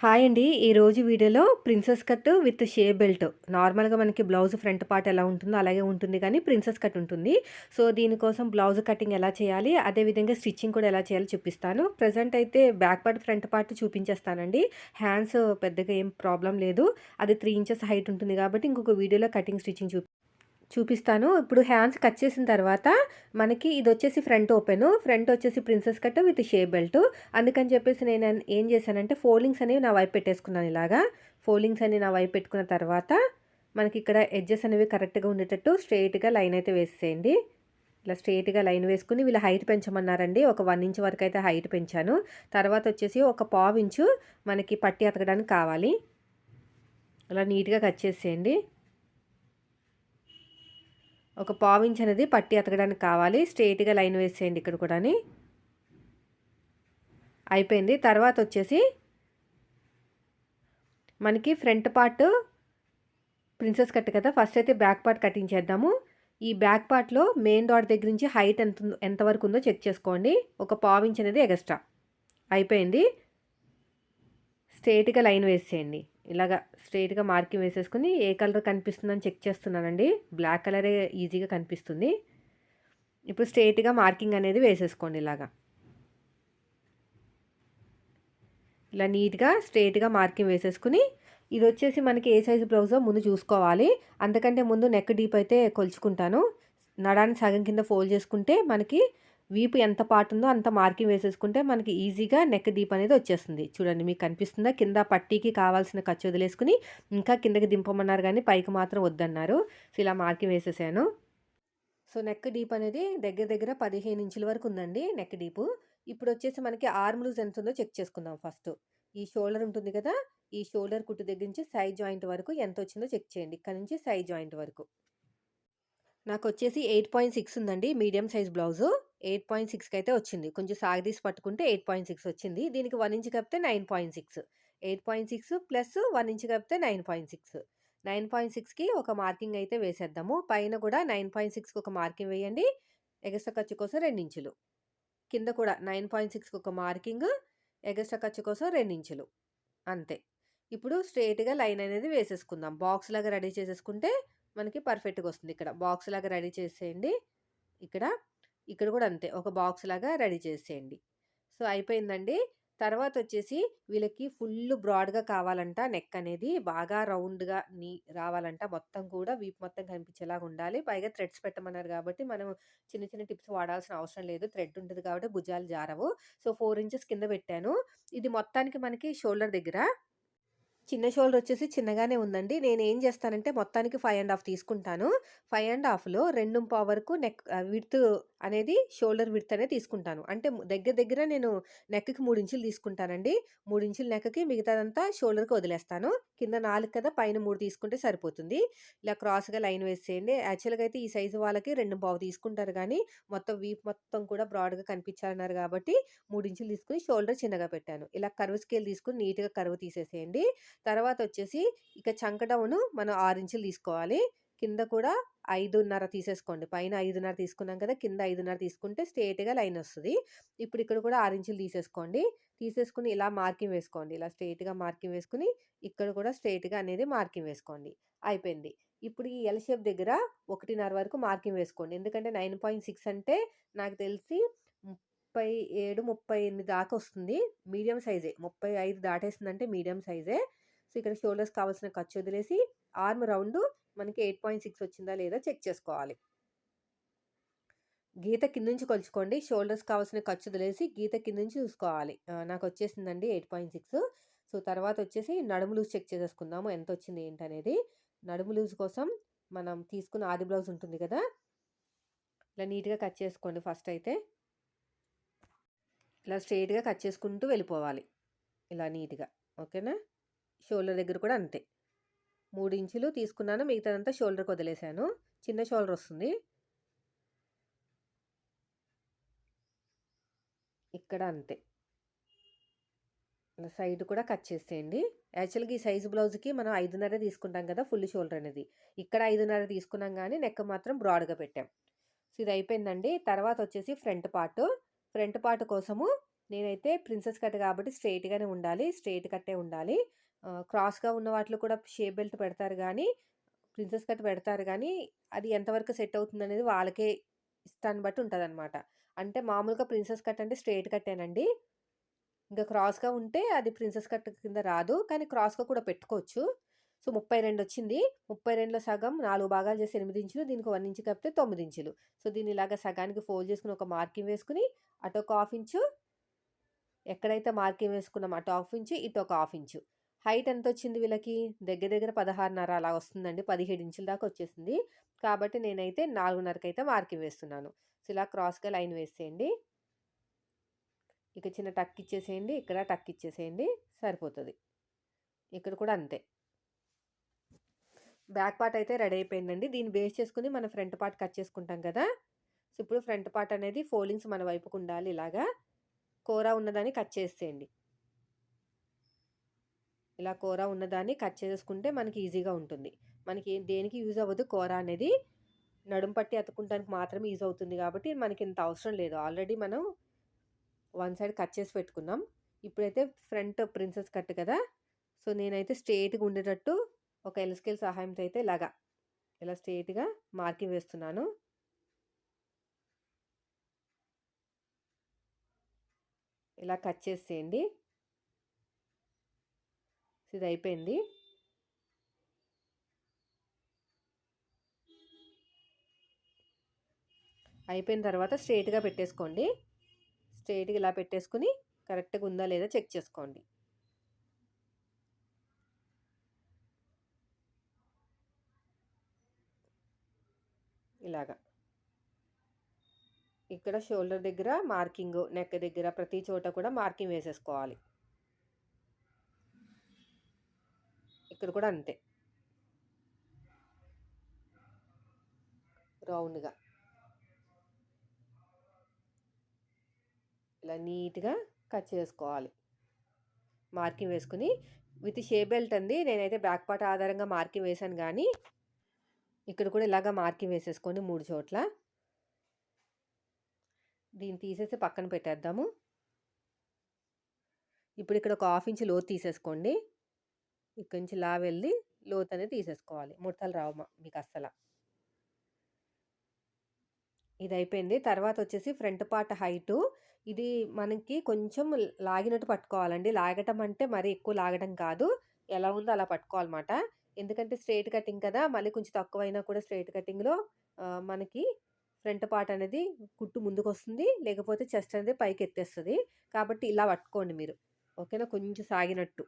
Hi అండి. ఈరోజు వీడియోలో princess cut with shape belt. నార్మల్‌గా మనకి బ్లౌజ్ ఫ్రంట్ పార్ట్ ఎలా ఉంటుందో అలాగే ఉంటుంది కానీ ప్రిన్సెస్ కట్ ఉంటుంది. సో, దీనికోసం బ్లౌజ్ కటింగ్ ఎలా చేయాలి, అదేవిధంగా స్టిచ్చింగ్ కూడా ఎలా చేయాలో చూపిస్తాను. ప్రజెంట్ అయితే బ్యాక్ పార్ట్, ఫ్రంట్ పార్ట్ చూపించేస్తానండి. హ్యాండ్స్ పెద్దగా ఏం ప్రాబ్లం లేదు. అది త్రీ ఇంచెస్ హైట్ ఉంటుంది కాబట్టి ఇంకొక వీడియోలో కటింగ్, స్టిచ్చింగ్ చూపి చూపిస్తాను. ఇప్పుడు హ్యాండ్స్ కట్ చేసిన తర్వాత మనకి ఇది వచ్చేసి ఫ్రంట్ ఓపెను. ఫ్రంట్ వచ్చేసి princess cut with shape belt. అందుకని చెప్పేసి నేను ఏం చేశానంటే ఫోల్డింగ్స్ అనేవి నా వైపు పెట్టేసుకున్నాను ఇలాగా. ఫోల్డింగ్స్ అనేవి నా వైపు పెట్టుకున్న తర్వాత మనకి ఇక్కడ ఎడ్జెస్ అనేవి కరెక్ట్‌గా ఉండేటట్టు స్ట్రెయిట్‌గా లైన్ అయితే వేసేయండి ఇలా స్ట్రెయిట్‌గా లైన్ వేసుకుని వీళ్ళు హైట్ పెంచమన్నారండి. ఒక వన్ ఇంచ్ వరకు అయితే హైట్ పెంచాను. తర్వాత వచ్చేసి ఒక పావించు మనకి పట్టి అతకడానికి కావాలి. అలా నీట్‌గా కట్ చేసేయండి. ఒక పావించ్ అనేది పట్టి అతకడానికి కావాలి. స్ట్రైట్గా లైన్ వేసేయండి ఇక్కడ కూడాని. అయిపోయింది. తర్వాత వచ్చేసి మనకి ఫ్రంట్ పార్ట్ ప్రిన్సెస్ కట్ కదా! ఫస్ట్ అయితే బ్యాక్ పార్ట్ కటింగ్ చేద్దాము. ఈ బ్యాక్ పార్ట్‌లో మెయిన్ డాట్ దగ్గర నుంచి హైట్ ఎంత వరకు ఉందో చెక్ చేసుకోండి. ఒక పావించ్ అనేది ఎగస్ట్రా. అయిపోయింది. స్ట్రైట్గా లైన్ వేసేయండి. ఇలాగా స్ట్రైట్గా మార్కింగ్ వేసేసుకుని ఏ కలర్ కనిపిస్తుందని చెక్ చేస్తున్నానండి. బ్లాక్ కలరే ఈజీగా కనిపిస్తుంది. ఇప్పుడు స్ట్రెయిట్‌గా మార్కింగ్ అనేది వేసేసుకోండి ఇలాగా. ఇలా నీట్‌గా స్ట్రెయిట్‌గా మార్కింగ్ వేసేసుకుని ఇది వచ్చేసి మనకి ఏ సైజు బ్లౌజో ముందు చూసుకోవాలి. అందుకంటే ముందు నెక్ డీప్ అయితే కొలుచుకుంటాను. నడాన్ని సగం కింద ఫోల్డ్ చేసుకుంటే మనకి వీపు ఎంత పాటు ఉందో అంత మార్కింగ్ వేసేసుకుంటే మనకి ఈజీగా నెక్ డీప్ అనేది వచ్చేస్తుంది. చూడండి మీకు కనిపిస్తుందా? కింద పట్టీకి కావాల్సిన ఖర్చు వదిలేసుకుని ఇంకా కిందకి దింపమన్నారు కానీ పైకి మాత్రం వద్దన్నారు. సో, ఇలా మార్కింగ్ వేసేసాను. సో, నెక్ డీప్ అనేది దగ్గర దగ్గర 15 ఇంచుల వరకు ఉందండి నెక్ డీపు. ఇప్పుడొచ్చేసి మనకి ఆర్మ్ లూజ్ ఎంత ఉందో చెక్ చేసుకుందాం ఫస్ట్. ఈ షోల్డర్ ఉంటుంది కదా! ఈ షోల్డర్ కుట్టు దగ్గర నుంచి సైడ్ జాయింట్ వరకు ఎంత వచ్చిందో చెక్ చేయండి. ఇక్కడ నుంచి సైడ్ జాయింట్ వరకు. నాకు వచ్చేసి ఎయిట్ పాయింట్ సిక్స్ ఉందండి మీడియం సైజ్ బ్లౌజు. 8.6కి అయితే వచ్చింది. కొంచెం సాగదీసి పట్టుకుంటే 8.6 వచ్చింది. దీనికి వన్ ఇంచ్ కలిపితే 9.6. 8.6 ప్లస్ వన్ ఇంచ్ కలిపితే 9.6. 9.6కి ఒక మార్కింగ్ అయితే వేసేద్దాము. పైన కూడా 9.6కి ఒక మార్కింగ్ వేయండి. ఎగస్ట్రా ఖర్చు కోసం రెండించులు కింద కూడా 9.6కి ఒక మార్కింగ్. ఎగస్ట్రా ఖర్చు కోసం 2 ఇంచులు. అంతే. ఇప్పుడు స్ట్రెయిట్‌గా లైన్ అనేది వేసేసుకుందాం. బాక్స్ లాగా రెడీ చేసేసుకుంటే మనకి పర్ఫెక్ట్‌గా వస్తుంది ఇక్కడ. బాక్స్ లాగా రెడీ చేసేయండి. ఇక్కడ. ఇక్కడ కూడా అంతే. ఒక బాక్స్ లాగా రెడీ చేసేయండి. సో, అయిపోయిందండి. తర్వాత వచ్చేసి వీళ్ళకి ఫుల్ బ్రాడ్‌గా కావాలంట నెక్ అనేది. బాగా రౌండ్‌గా నీ రావాలంట. మొత్తం కూడా వీపు మొత్తం కనిపించేలాగా ఉండాలి. పైగా థ్రెడ్స్ పెట్టమన్నారు కాబట్టి మనం చిన్న చిన్న టిప్స్ వాడాల్సిన అవసరం లేదు. థ్రెడ్ ఉంటుంది కాబట్టి భుజాలు జారవు. సో, ఫోర్ ఇంచెస్ కింద పెట్టాను. ఇది మొత్తానికి మనకి షోల్డర్ దగ్గర చిన్న షోల్డర్ వచ్చేసి చిన్నగానే ఉందండి. నేను ఏం చేస్తానంటే మొత్తానికి ఫైవ్ అండ్ హాఫ్ తీసుకుంటాను. 5 ½ 2 వరకు నెక్ విడ్త్ అనేది షోల్డర్ విడ్త్ అనేది తీసుకుంటాను. అంటే దగ్గర దగ్గర నేను నెక్‌కి 3 ఇంచులు తీసుకుంటానండి. 3 ఇంచుల నెక్‌కి మిగతాదంతా షోల్డర్‌కి వదిలేస్తాను. కింద నాలుగు కదా! పైన మూడు తీసుకుంటే సరిపోతుంది. ఇలా క్రాస్‌గా లైన్ వేసేయండి. యాక్చువల్‌గా అయితే ఈ సైజు వాళ్ళకి రెండు పావు తీసుకుంటారు కానీ మొత్తం వీప్ మొత్తం కూడా బ్రాడ్‌గా కనిపించాలన్నారు కాబట్టి మూడు ఇంచులు తీసుకొని షోల్డర్ చిన్నగా పెట్టాను. ఇలా కర్వ్ స్కేల్ తీసుకొని నీట్‌గా కరువు తీసేసేయండి. తర్వాత వచ్చేసి ఇక చంకటమును మనం 6 ఇంచులు తీసుకోవాలి. కింద కూడా 5:30 తీసేసుకోండి. పైన 5:30 తీసుకున్నాం కదా! కింద 5:30 తీసుకుంటే స్ట్రెయిట్‌గా లైన్ వస్తుంది ఇప్పుడు ఇక్కడ కూడా 6 ఇంచులు తీసేసుకోండి. తీసేసుకుని ఇలా మార్కింగ్ వేసుకోండి. ఇలా స్ట్రేట్గా మార్కింగ్ వేసుకుని ఇక్కడ కూడా స్ట్రేట్గా అనేది మార్కింగ్ వేసుకోండి. అయిపోయింది. ఇప్పుడు ఈ ఎల్ షేప్ దగ్గర 1:30 వరకు మార్కింగ్ వేసుకోండి. ఎందుకంటే 9.6 అంటే నాకు తెలిసి 37, 38 దాకా వస్తుంది. మీడియం సైజే. 35 దాటేసిందంటే మీడియం సైజే. సో, ఇక్కడ షోల్డర్స్ కావాల్సిన ఖర్చు వదిలేసి ఆర్మ్ రౌండ్ మనకి 8.6 వచ్చిందా లేదా చెక్ చేసుకోవాలి. గీత కింద నుంచి కొలుచుకోండి. షోల్డర్స్ కావాల్సిన ఖర్చు వదిలేసి గీత కింద నుంచి చూసుకోవాలి. నాకు వచ్చేసిందండి ఎయిట్ పాయింట్ సిక్స్ సో, తర్వాత వచ్చేసి నడుము లూజ్ చెక్ చేసేసుకుందాము. ఎంతొచ్చింది ఏంటనేది. నడుము లూజ్ కోసం మనం తీసుకున్న ఆది బ్లౌజ్ ఉంటుంది కదా! ఇలా నీట్‌గా కట్ చేసుకోండి ఫస్ట్ అయితే. ఇలా స్ట్రెయిట్‌గా కట్ చేసుకుంటూ వెళ్ళిపోవాలి. ఇలా నీట్‌గా. ఓకేనా? షోల్డర్ దగ్గర కూడా అంతే. మూడు ఇంచులు తీసుకున్నాను. మిగతాదంతా షోల్డర్‌కి వదిలేసాను. చిన్న షోల్డర్ వస్తుంది. ఇక్కడ అంతే. సైడ్ కూడా కట్ చేసేయండి. యాక్చువల్‌గా ఈ సైజు బ్లౌజ్‌కి మనం 5:30 తీసుకుంటాం కదా! ఫుల్ షోల్డర్ అనేది. ఇక్కడ 5:30 తీసుకున్నాం కానీ నెక్ మాత్రం బ్రాడ్‌గా పెట్టాం. సో, ఇది అయిపోయిందండి. తర్వాత వచ్చేసి ఫ్రంట్ పార్ట్. ఫ్రంట్ పార్ట్ కోసము నేనైతే ప్రిన్సెస్ కట్ కాబట్టి స్ట్రైట్‌గానే ఉండాలి. స్ట్రైట్ కట్టే ఉండాలి. క్రాస్‌గా ఉన్న వాటిలో కూడా షేప్ బెల్ట్ పెడతారు కానీ ప్రిన్సెస్ కట్ పెడతారు కానీ అది ఎంతవరకు సెట్ అవుతుందనేది వాళ్ళకే ఇష్టాన్ని బట్టి ఉంటుంది అనమాట అంటే మామూలుగా ప్రిన్సెస్ కట్ అంటే స్ట్రైట్ కట్టేనండి. ఇంకా క్రాస్‌గా ఉంటే అది ప్రిన్సెస్ కట్ కింద రాదు. కానీ క్రాస్‌గా కూడా పెట్టుకోవచ్చు. సో, 32 వచ్చింది. 32లో సగం నాలుగు భాగాలు చేసి ఎనిమిది ఇంచులు. దీనికి వన్ ఇంచు కప్పితే తొమ్మిది ఇంచులు. సో, దీన్ని ఇలాగ సగానికి ఫోల్డ్ చేసుకుని ఒక మార్కింగ్ వేసుకుని అటు ఒక హాఫ్ ఇంచు ఎక్కడైతే మార్కింగ్ వేసుకున్నామో అటు హాఫ్ ఇంచు, ఇటు ఒక హాఫ్ ఇంచు. హైట్ ఎంత వచ్చింది వీళ్ళకి? దగ్గర దగ్గర 16.5 అలా వస్తుందండి. 17 ఇంచుల దాకా వచ్చేసింది. కాబట్టి నేనైతే 4.5కైతే మార్కింగ్ వేస్తున్నాను. సో, ఇలా క్రాస్‌గా లైన్ వేసేయండి. ఇక చిన్న టక్ ఇచ్చేసేయండి. ఇక్కడ టక్ ఇచ్చేసేయండి. సరిపోతుంది ఇక్కడ కూడా అంతే. బ్యాక్ పార్ట్ అయితే రెడీ అయిపోయిందండి. దీన్ని బేస్ చేసుకుని మనం ఫ్రంట్ పార్ట్ కట్ చేసుకుంటాం కదా! సో, ఇప్పుడు ఫ్రంట్ పార్ట్ అనేది ఫోల్డింగ్స్ మన వైపుకు ఉండాలి ఇలాగా. కూర ఉన్నదాన్ని కట్ చేసేయండి. ఇలా కూర ఉన్నదాన్ని కట్ చేసుకుంటే మనకి ఈజీగా ఉంటుంది. మనకి దేనికి యూజ్ అవ్వదు కూర అనేది. నడుం పట్టి అతుకుంటానికి మాత్రమే యూజ్ అవుతుంది కాబట్టి మనకి ఇంత అవసరం లేదు. ఆల్రెడీ మనం వన్ సైడ్ కట్ చేసి పెట్టుకున్నాం. ఇప్పుడైతే ఫ్రంట్ ప్రిన్సెస్ కట్ కదా! సో, నేనైతే స్ట్రేట్గా ఉండేటట్టు ఒక ఎల్స్కేల్ సహాయంతో అయితే ఇలాగా, ఇలా స్ట్రెయిట్‌గా మార్కింగ్ వేస్తున్నాను. ఇలా కట్ చేసేయండి. ఇది అయిపోయింది. అయిపోయిన తర్వాత స్ట్రైట్గా పెట్టేసుకోండి. స్ట్రైట్గా ఇలా పెట్టేసుకొని కరెక్ట్‌గా ఉందా లేదా చెక్ చేసుకోండి. ఇలాగా. ఇక్కడ షోల్డర్ దగ్గర మార్కింగ్ నెక్ దగ్గర ప్రతి చోట కూడా మార్కింగ్ వేసేసుకోవాలి. ఇక్కడ కూడా అంతే. రౌండ్‌గా. ఇలా నీట్‌గా కట్ చేసుకోవాలి. మార్కింగ్ వేసుకొని విత్ షేప్ బెల్ట్ అంది నేనైతే బ్యాక్ పార్ట్ ఆధారంగా మార్కింగ్ వేశాను కానీ ఇక్కడ కూడా ఇలాగా మార్కింగ్ వేసేసుకోండి మూడు చోట్ల. దీన్ని తీసేసి పక్కన పెట్టేద్దాము. ఇప్పుడు ఇక్కడ ఒక హాఫ్ ఇంచ్ లోతు తీసేసుకోండి. ఇక్కడి నుంచి లా వెళ్ళి లోతు అనేది తీసేసుకోవాలి. ముడతలు రావు మీకు అస్సలు ఇది అయిపోయింది. తర్వాత వచ్చేసి ఫ్రంట్ పార్ట్ హైటు ఇది మనకి కొంచెం లాగినట్టు పట్టుకోవాలండి. లాగటం అంటే మరీ ఎక్కువ లాగడం కాదు. ఎలా ఉందో అలా పట్టుకోవాలన్నమాట. ఎందుకంటే స్ట్రెయిట్ కటింగ్ కదా! మళ్ళీ కొంచెం తక్కువైనా కూడా స్ట్రెయిట్ కటింగ్‌లో మనకి ఫ్రంట్ పార్ట్ అనేది కుట్టు ముందుకు వస్తుంది లేకపోతే చెస్ట్ అనేది పైకెత్తేస్తది. కాబట్టి ఇలా పట్టుకోండి మీరు. ఓకేనా? కొంచెం సాగినట్టు.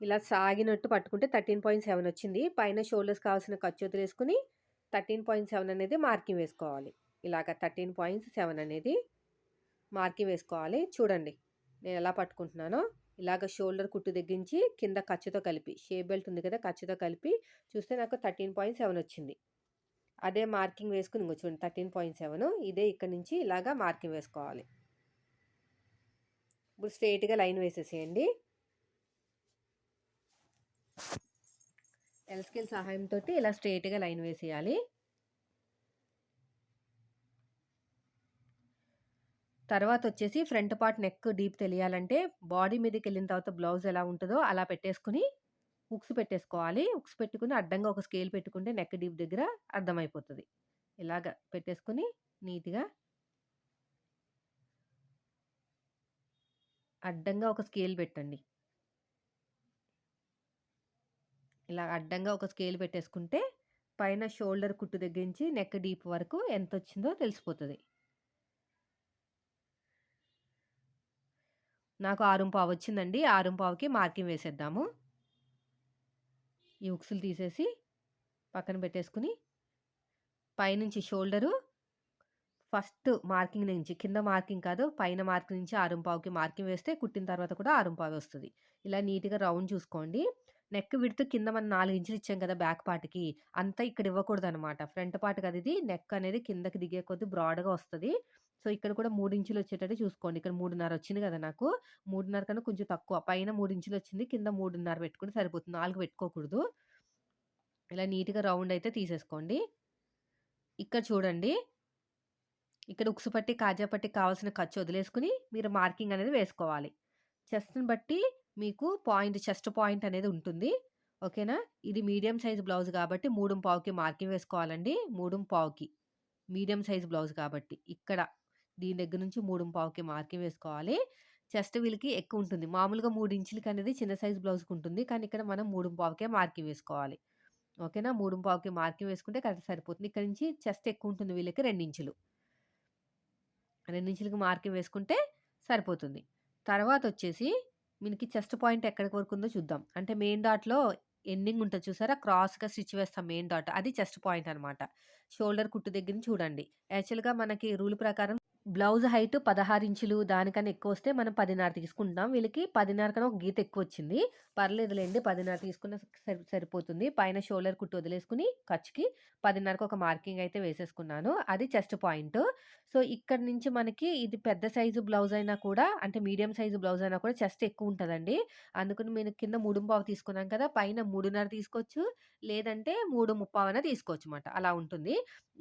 ఇలా సాగినట్టు పట్టుకుంటే 13.7 వచ్చింది. పైన షోల్డర్స్ కావాల్సిన ఖర్చు వదిలేసుకొని 13.7 అనేది మార్కింగ్ వేసుకోవాలి. ఇలాగ 13.7 అనేది మార్కింగ్ వేసుకోవాలి. చూడండి. నేను ఎలా పట్టుకుంటున్నానో. ఇలాగ షోల్డర్ కుట్టు తగ్గించి కింద ఖర్చుతో కలిపి షేప్ బెల్ట్ ఉంది కదా! ఖర్చుతో కలిపి చూస్తే నాకు 13.7 వచ్చింది. అదే మార్కింగ్ వేసుకుని ఇంకో చూడండి 13.7 ఇదే ఇక్కడి నుంచి ఇలాగా మార్కింగ్ వేసుకోవాలి. ఇప్పుడు స్ట్రెయిట్‌గా లైన్ వేసేసేయండి. ఎల్ స్కేల్ సహాయంతో ఇలా స్ట్రెయిట్‌గా లైన్ వేసేయాలి. తర్వాత వచ్చేసి ఫ్రంట్ పార్ట్ నెక్ డీప్ తెలియాలంటే బాడీ మీదకెళ్ళిన తర్వాత బ్లౌజ్ ఎలా ఉంటుందో అలా పెట్టేసుకొని హుక్స్ పెట్టేసుకోవాలి. హుక్స్ పెట్టుకుని అడ్డంగా ఒక స్కేల్ పెట్టుకుంటే నెక్ డీప్ దగ్గర అర్థమైపోతుంది ఇలాగ పెట్టేసుకొని నీట్‌గా అడ్డంగా ఒక స్కేల్ పెట్టండి. ఇలా అడ్డంగా ఒక స్కేల్ పెట్టేసుకుంటే పైన షోల్డర్ కుట్టు దగ్గర నుంచి నెక్ డీప్ వరకు ఎంత వచ్చిందో తెలిసిపోతుంది నాకు 6:15 వచ్చిందండి. 6:15కి మార్కింగ్ వేసేద్దాము. ఈ ఉక్సులు తీసేసి పక్కన పెట్టేసుకుని పైనుంచి షోల్డరు ఫస్ట్ మార్కింగ్ నుంచి కింద మార్కింగ్ కాదు. పైన మార్కింగ్ నుంచి 6:15కి మార్కింగ్ వేస్తే కుట్టిన తర్వాత కూడా ఆరుంపావు వస్తుంది ఇలా నీట్‌గా రౌండ్ చూసుకోండి. నెక్ విడుతూ కింద మనం నాలుగు ఇంచులు ఇచ్చాం కదా! బ్యాక్ పార్ట్‌కి అంతా ఇక్కడ ఇవ్వకూడదనమాట. ఫ్రంట్ పార్ట్ కదా ఇది. నెక్ అనేది కిందకి దిగే కొద్ది బ్రాడ్‌గా వస్తుంది సో, ఇక్కడ కూడా మూడు ఇంచులు వచ్చేటట్టు చూసుకోండి. ఇక్కడ 3:30 వచ్చింది కదా నాకు. 3:30 కన్నా కొంచెం తక్కువ. పైన మూడు ఇంచులు వచ్చింది. కింద 3:30 పెట్టుకుంటే సరిపోతుంది. నాలుగు పెట్టుకోకూడదు. ఇలా నీట్‌గా రౌండ్ అయితే తీసేసుకోండి. ఇక్కడ చూడండి. ఇక్కడ ఉక్సు పట్టి కాజా పట్టి కావాల్సిన ఖర్చు వదిలేసుకుని మీరు మార్కింగ్ అనేది వేసుకోవాలి చెస్ట్ని బట్టి మీకు పాయింట్ చెస్ట్ పాయింట్ అనేది ఉంటుంది. ఓకేనా? ఇది మీడియం సైజ్ బ్లౌజ్ కాబట్టి మూడు పావుకి మార్కింగ్ వేసుకోవాలండి. మూడు పావుకి. మీడియం సైజ్ బ్లౌజ్ కాబట్టి ఇక్కడ దీని దగ్గర నుంచి మూడు పావుకి మార్కింగ్ వేసుకోవాలి. చెస్ట్ వీళ్ళకి ఎక్కువ ఉంటుంది. మామూలుగా మూడు ఇంచులకి అనేది చిన్న సైజ్ బ్లౌజ్కి ఉంటుంది. కానీ ఇక్కడ మనం మూడు పావుకే మార్కింగ్ వేసుకోవాలి. ఓకేనా? మూడు పావుకి మార్కింగ్ వేసుకుంటే కరెక్ట్ సరిపోతుంది. ఇక్కడ నుంచి చెస్ట్ ఎక్కువ ఉంటుంది వీళ్ళకి రెండు ఇంచులు. రెండు మార్కింగ్ వేసుకుంటే సరిపోతుంది. తర్వాత వచ్చేసి మనకి చెస్ట్ పాయింట్ ఎక్కడికి వరకు ఉందో చూద్దాం. అంటే మెయిన్ డాట్లో ఎండింగ్ ఉంటుంది చూసారా? క్రాస్గా స్టిచ్ వేస్తాం మెయిన్ డాట్. అది చెస్ట్ పాయింట్ అనమాట షోల్డర్ కుట్టు దగ్గర నుంచి చూడండి. యాక్చువల్గా మనకి రూల్ ప్రకారం బ్లౌజ్ హైట్ పదహారు ఇంచులు దానికన్నా ఎక్కువ వస్తే మనం పదిన్నర తీసుకుంటాం. వీళ్ళకి పదిన్నర కన్నా ఒక గీత ఎక్కువ వచ్చింది పర్లేదులేండి పదిన్నర తీసుకున్న సరి సరిపోతుంది. పైన షోల్డర్ కుట్టు వదిలేసుకుని ఖర్చుకి పదిన్నరకు ఒక మార్కింగ్ అయితే వేసేసుకున్నాను. అది చెస్ట్ పాయింట్. సో ఇక్కడ నుంచి మనకి ఇది పెద్ద సైజు బ్లౌజ్ అయినా కూడా అంటే మీడియం సైజు బ్లౌజ్ అయినా కూడా చెస్ట్ ఎక్కువ ఉంటుందండి. అందుకని మీరు కింద మూడు పావు తీసుకున్నాం కదా పైన మూడున్నర తీసుకోవచ్చు. లేదంటే మూడు ముప్పావైనా తీసుకోవచ్చు అనమాట అలా ఉంటుంది.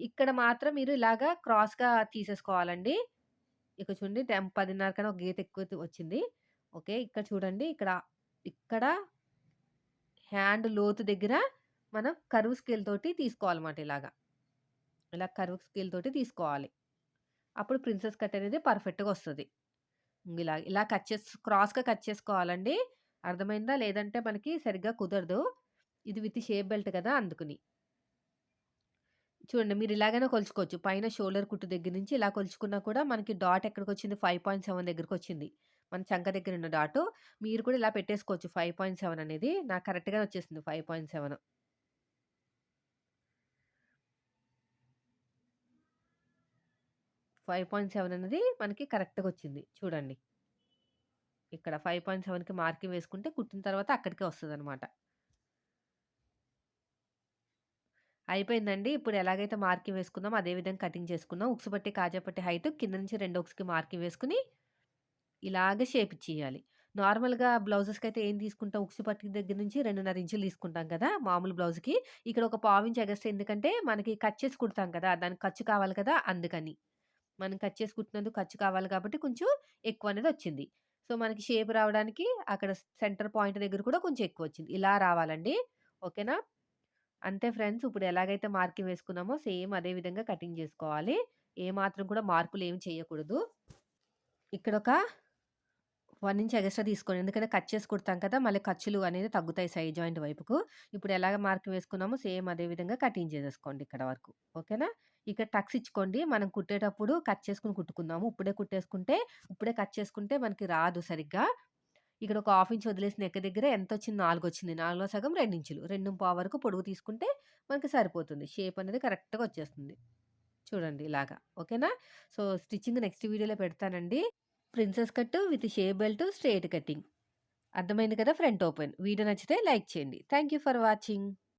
ఇక్కడ మాత్రం మీరు ఇలాగా క్రాస్గా తీసేసుకోవాలండి. ఇక్కడ చూడండి టెం పదిన్నర కన్నా ఒక గీత ఎక్కువ వచ్చింది. ఓకే ఇక్కడ చూడండి ఇక్కడ ఇక్కడ హ్యాండ్ లోతు దగ్గర మనం కరువు స్కేల్ తోటి తీసుకోవాలన్నమాట ఇలాగా. ఇలా కరువు స్కేల్ తోటి తీసుకోవాలి. అప్పుడు ప్రిన్సెస్ కట్ అనేది పర్ఫెక్ట్గా వస్తుంది. ఇలా ఇలా కట్ చేసు క్రాస్గా కట్ చేసుకోవాలండి. అర్థమైందా? లేదంటే మనకి సరిగ్గా కుదరదు. ఇది విత్ షేప్ బెల్ట్ కదా అందుకుని. చూడండి మీరు ఇలాగైనా కొలుచుకోవచ్చు. పైన షోల్డర్ కుట్టు దగ్గర నుంచి ఇలా కొలుచుకున్నా కూడా మనకి డాట్ ఎక్కడికి వచ్చింది ఫైవ్ పాయింట్ సెవెన్ దగ్గరికి వచ్చింది మన చంక దగ్గర ఉన్న డాట్. మీరు కూడా ఇలా పెట్టేసుకోవచ్చు. ఫైవ్ పాయింట్ సెవెన్ అనేది. నాకు కరెక్ట్గా వచ్చేసింది five point seven. Five point seven అనేది మనకి కరెక్ట్గా వచ్చింది చూడండి. ఇక్కడ ఫైవ్ పాయింట్ సెవెన్కి మార్కింగ్ వేసుకుంటే కుట్టిన తర్వాత అక్కడికే వస్తుంది అనమాట అయిపోయిందండి. ఇప్పుడు ఎలాగైతే మార్కింగ్ వేసుకుందాం అదే విధంగా కటింగ్ చేసుకుందాం. ఉక్సు పట్టి కాజాపట్టి హైట్ కింద నుంచి రెండు ఉక్స్కి మార్కింగ్ వేసుకుని ఇలాగ షేప్ ఇచ్చేయాలి. నార్మల్గా బ్లౌజెస్కి అయితే ఏం తీసుకుంటాం? ఉక్సు పట్టి దగ్గర నుంచి రెండున్నర ఇంచులు తీసుకుంటాం కదా మామూలు బ్లౌజ్కి. ఇక్కడ ఒక పావు ఇంచు ఎగస్ట్ ఎందుకంటే మనకి కట్ చేసి కుడతాం కదా దానికి ఖర్చు కావాలి కదా అందుకని. మనం కట్ చేసి కుట్టినందుకు ఖర్చు కావాలి కాబట్టి కొంచెం ఎక్కువ అనేది వచ్చింది. సో మనకి షేప్ రావడానికి అక్కడ సెంటర్ పాయింట్ దగ్గర కూడా కొంచెం ఎక్కువ వచ్చింది. ఇలా రావాలండి. ఓకేనా? అంతే ఫ్రెండ్స్ ఇప్పుడు ఎలాగైతే మార్కింగ్ వేసుకున్నామో సేమ్ అదే విధంగా కటింగ్ చేసుకోవాలి. ఏ మాత్రం కూడా మార్పులు ఏమి చేయకూడదు. ఇక్కడ ఒక వన్ ఇంచ్ ఎక్స్ట్రా తీసుకోండి. ఎందుకంటే కట్ చేసి కుడతాం కదా మళ్ళీ ఖర్చులు అనేది తగ్గుతాయి సైడ్ జాయింట్ వైపుకు. ఇప్పుడు ఎలాగ మార్క్ వేసుకున్నామో సేమ్ అదే విధంగా కటింగ్ చేసేసుకోండి ఇక్కడ వరకు. ఓకేనా? ఇక్కడ టక్స్ ఇచ్చుకోండి. మనం కుట్టేటప్పుడు కట్ చేసుకుని కుట్టుకుందాము. ఇప్పుడే కుట్టేసుకుంటే ఇప్పుడే కట్ చేసుకుంటే మనకి రాదు సరిగ్గా. ఇక్కడ ఒక హాఫ్ ఇంచ్ వదిలేసిన నెక్క దగ్గర ఎంత వచ్చింది నాలుగు వచ్చింది నాలుగులో సగం రెండు ఇంచులు రెండు పావు వరకు పొడుగు తీసుకుంటే మనకి సరిపోతుంది. షేప్ అనేది కరెక్ట్గా వచ్చేస్తుంది. చూడండి ఇలాగా. ఓకేనా? సో స్టిచ్చింగ్ నెక్స్ట్ వీడియోలో పెడతానండి. Princess cut with shape belt straight cutting అర్థమైంది కదా ఫ్రంట్ ఓపెన్. వీడియో నచ్చితే లైక్ చేయండి. Thank you for watching.